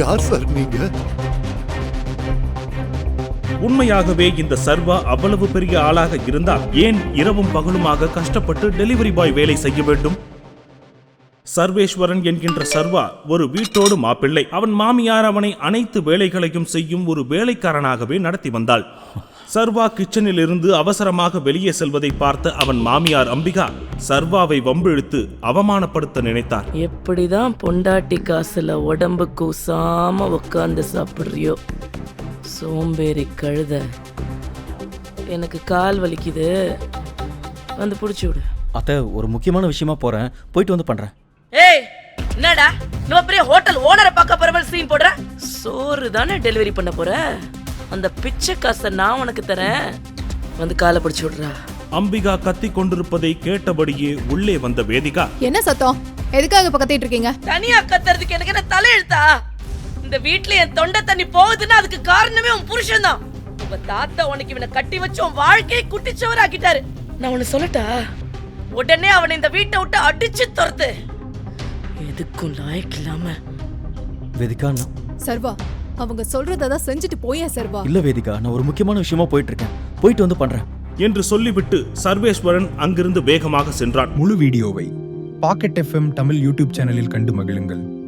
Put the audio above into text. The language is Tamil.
யார் சார் நீங்க? உண்மையாகவே இந்த சர்வா அவ்வளவு பெரிய ஆளாக இருந்தால் ஏன் இரவும் பகலுமாக கஷ்டப்பட்டு டெலிவரி பாய் வேலை செய்ய வேண்டும்? சர்வேஸ்வரன் என்கின்ற சர்வா ஒரு வீட்டோடு மாப்பிள்ளை. அவன் மாமியார் அவனை அனைத்து வேலைகளையும் செய்யும் ஒரு வேலைக்காரனாகவே நடத்தி வந்தாள். சர்வா கிச்சனில் இருந்து அவசரமாக வெளியே செல்வதை பார்த்த அவன் மாமியார் அம்பிகா சர்வாவை வம்பிழுத்து அவமானப்படுத்த நினைத்தார். எப்படிதான் பொண்டாட்டி காசுல உடம்பு கூசாம உட்காந்து சாப்பிடுறியோ? சோம்பேறி கழுத. எனக்கு கால் வலிக்குது. வந்து பிடிச்சி விடு. அத்தை ஒரு முக்கியமான விஷயமா போறேன். போயிட்டு வந்து பண்றேன். ஏய் என்னடா? நம்ம பெரிய ஹோட்டல் ஓனரை பார்க்க போற மாதிரி சீன் போடுற? சோறு தானே டெலிவரி பண்ண போற? அந்த பிச்சை காசை நான் உனக்கு தரேன். வந்து காலை பிடிச்சி விடுறா. அம்பிகா கத்திக் கொண்டிருப்பதை கேட்டபடியே உள்ளே வந்த வேதிகா. என்ன சத்தம்? எதுக்காக இப்ப கத்திட்டு இருக்கீங்க? தனியா கத்துறதுக்கு எனக்கு என்ன தலையெழுத்தா இந்த வீட்ல என் தொண்டை தண்ணி போகுதுன்னா அதுக்கு காரணமே உன் புருஷன் தான். உங்க தாத்தா உனக்கு இவனை கட்டி வச்சு உன் வாழ்க்கையை குட்டிச்சவர் ஆக்கிட்டாரு நான் உன்னை சொல்லட்டா? உடனே அவனை இந்த வீட்டை விட்டு அடிச்சு துரத்து. எதுக்கும் லாயக்கு இல்லாம. வேதிகா நான் சர்வா அவங்க சொல்றதான் செஞ்சுட்டு போயே சர்வா. இல்ல வேதிகா நான் ஒரு முக்கியமான விஷயமா போயிட்டு இருக்கேன் போயிட்டு வந்து பண்றேன். என்று சொல்லிவிட்டு சர்வேஸ்வரன் அங்கிருந்து வேகமாக சென்றான். முழு வீடியோவை பாக்கெட் எஃப்எம் தமிழ் யூடியூப் சேனலில் கண்டு மகிழுங்கள்.